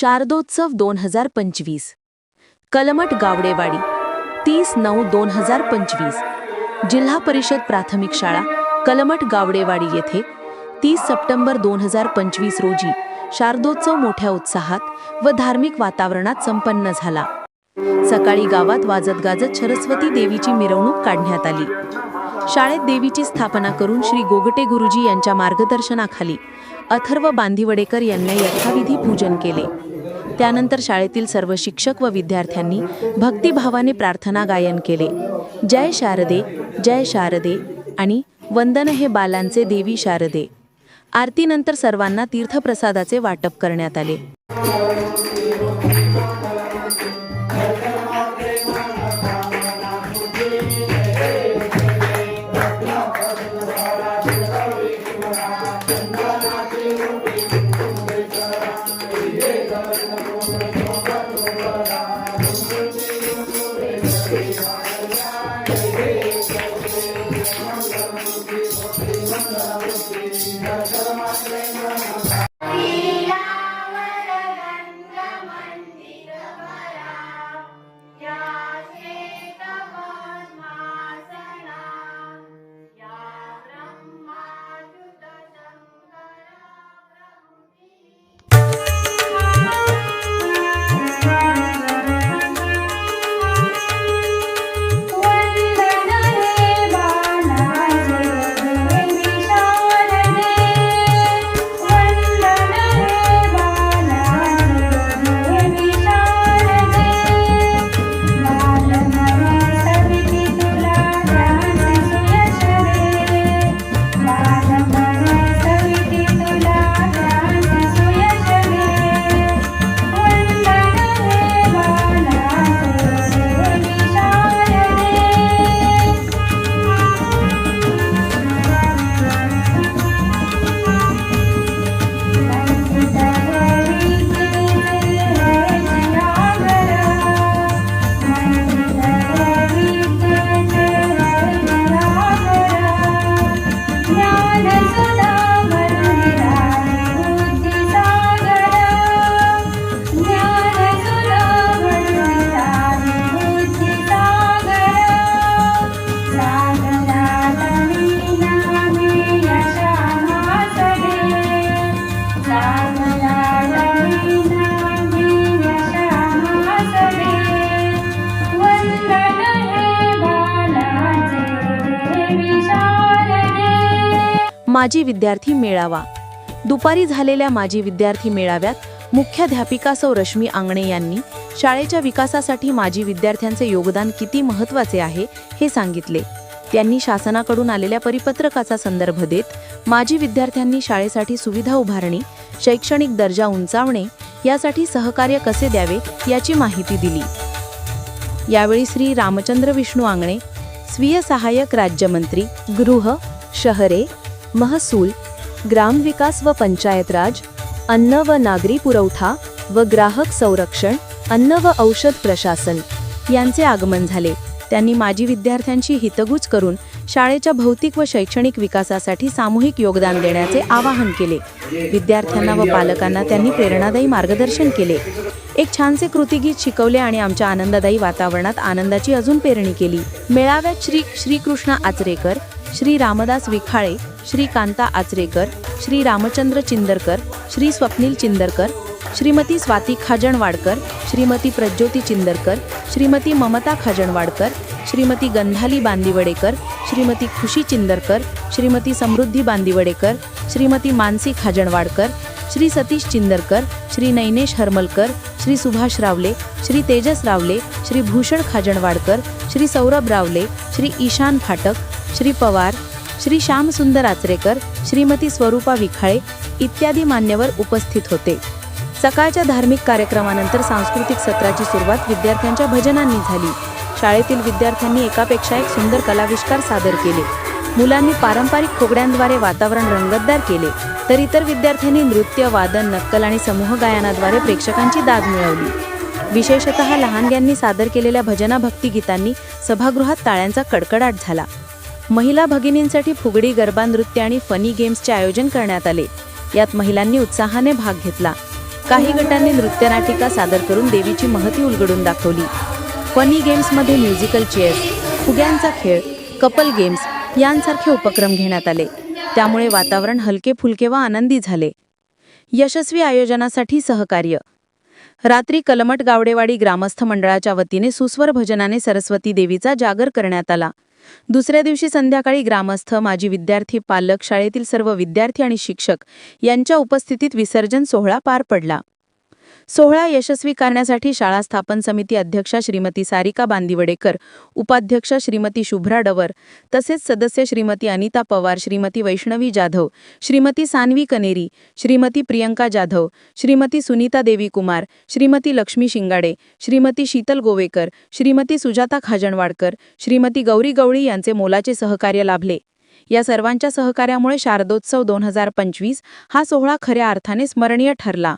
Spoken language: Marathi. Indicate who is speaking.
Speaker 1: शारदोत्सव दोन हजार पंचवीस. कलमट गावडेवाडी तीस नऊ दोन हजार पंचवीस. जिल्हा परिषद प्राथमिक शाळा कलमट गावडेवाडी येथे तीस सप्टेंबर दोन हजार पंचवीस रोजी शारदोत्सव मोठ्या उत्साहात व धार्मिक वातावरणात संपन्न झाला. सकाळी गावात वाजत गाजत सरस्वती देवीची मिरवणूक काढण्यात आली. शाळेत देवीची स्थापना करून श्री गोगटे गुरुजी यांच्या मार्गदर्शनाखाली अथर्व बांधिवडेकर यांना यथाविधी पूजन केले. त्यानंतर शाळेतील सर्व शिक्षक व विद्यार्थ्यांनी भक्तिभावाने प्रार्थना गायन केले. जय शारदे जय शारदे आणि वंदन हे बालांचे देवी शारदे. आरतीनंतर सर्वांना तीर्थप्रसादाचे वाटप करण्यात आले.
Speaker 2: Thank you.
Speaker 1: माजी विद्यार्थी मेळावा. दुपारी झालेल्या माजी विद्यार्थी मेळाव्यात मुख्याध्यापिका सौ रश्मी आंगणे यांनी शाळेच्या विकासासाठी माजी विद्यार्थ्यांचे योगदान किती महत्त्वाचे आहे हे सांगितले. त्यांनी शासनाकडून आलेल्या परिपत्रकाचा संदर्भ देत माजी विद्यार्थ्यांनी शाळेसाठी सुविधा उभारणी शैक्षणिक दर्जा उंचावणे यासाठी सहकार्य कसे द्यावे याची माहिती दिली. यावेळी श्री रामचंद्र विष्णू आंगणे स्वीय सहाय्यक राज्यमंत्री गृह शहरे महसूल ग्रामविकास व पंचायत राज अन्न व नागरी पुरवठा व ग्राहक संरक्षण अन्न व औषध प्रशासन यांचे आगमन झाले. त्यांनी माजी विद्यार्थ्यांची हितगुज करून शाळेच्या भौतिक व शैक्षणिक विकासासाठी सामूहिक योगदान देण्याचे आवाहन केले. विद्यार्थ्यांना व पालकांना त्यांनी प्रेरणादायी मार्गदर्शन केले. एक छानसे कृतीगीत शिकवले आणि आमच्या आनंददायी वातावरणात आनंदाची अजून पेरणी केली. मेळाव्यात श्री श्रीकृष्ण आचरेकर श्री रामदास विखाळे श्री कांता आचरेकर श्री रामचंद्र चिंदरकर श्री स्वप्नील चिंदरकर श्रीमती स्वाती खाजणवाडकर श्रीमती प्रज्योती चिंदरकर श्रीमती ममता खाजणवाडकर श्रीमती गंधाली बांदिवडेकर श्रीमती खुशी चिंदरकर श्रीमती समृद्धी बांदिवडेकर श्रीमती मानसी खाजणवाडकर श्री सतीश चिंदरकर श्री नैनेश हरमलकर श्री सुभाष रावले श्री तेजस रावले श्री भूषण खाजणवाडकर श्री सौरभ रावले श्री ईशान फाटक श्री पवार श्री श्यामसुंदर आचरेकर श्रीमती स्वरूपा विखाळे इत्यादी मान्यवर उपस्थित होते. सकाळच्या धार्मिक कार्यक्रमानंतर सांस्कृतिक सत्राची सुरुवात विद्यार्थ्यांच्या भजनांनी झाली. शाळेतील विद्यार्थ्यांनी एकापेक्षा एक सुंदर कलाविष्कार सादर केले. मुलांनी पारंपरिक खोगड्यांद्वारे वातावरण रंगतदार केले. तर इतर विद्यार्थ्यांनी नृत्य वादन नक्कल आणि समूह गायनाद्वारे प्रेक्षकांची दाद मिळवली. विशेषतः लहानग्यांनी सादर केलेल्या भजना भक्तिगीतांनी सभागृहात टाळ्यांचा कडकडाट झाला. महिला भगिनींसाठी फुगडी गरबा नृत्य आणि फनी गेम्सचे आयोजन करण्यात आले. यात महिलांनी उत्साहाने भाग घेतला. काही गटांनी नृत्यनाटिका सादर करून देवीची महती उलगडून दाखवली. फनी गेम्समध्ये म्युझिकल चेअर्स फुग्यांचा खेळ कपल गेम्स यांसारखे उपक्रम घेण्यात आले. त्यामुळे वातावरण हलके फुलके व आनंदी झाले. यशस्वी आयोजनासाठी सहकार्य. रात्री कलमट गावडेवाडी ग्रामस्थ मंडळाच्या वतीने सुस्वर भजनाने सरस्वती देवीचा जागर करण्यात आला. दुसऱ्या दिवशी संध्याकाळी ग्रामस्थ माजी विद्यार्थी पालक शाळेतील सर्व विद्यार्थी आणि शिक्षक यांच्या उपस्थितीत विसर्जन सोहळा पार पडला. सोहळा यशस्वी करण्यासाठी शाळा स्थापन समिती अध्यक्षा श्रीमती सारिका बांदिवडेकर उपाध्यक्ष श्रीमती शुभ्रा डवर तसेच सदस्य श्रीमती अनिता पवार श्रीमती वैष्णवी जाधव श्रीमती सान्वी कनेरी श्रीमती प्रियंका जाधव श्रीमती सुनीता देवी कुमार श्रीमती लक्ष्मी शिंगाडे श्रीमती शीतल गोवेकर श्रीमती सुजाता खाजणवाडकर श्रीमती गौरी गवळी यांचे मोलाचे सहकार्य लाभले. या सर्वांच्या सहकार्यामुळे शारदोत्सव दोन हजार पंचवीस हा सोहळा खऱ्या अर्थाने स्मरणीय ठरला.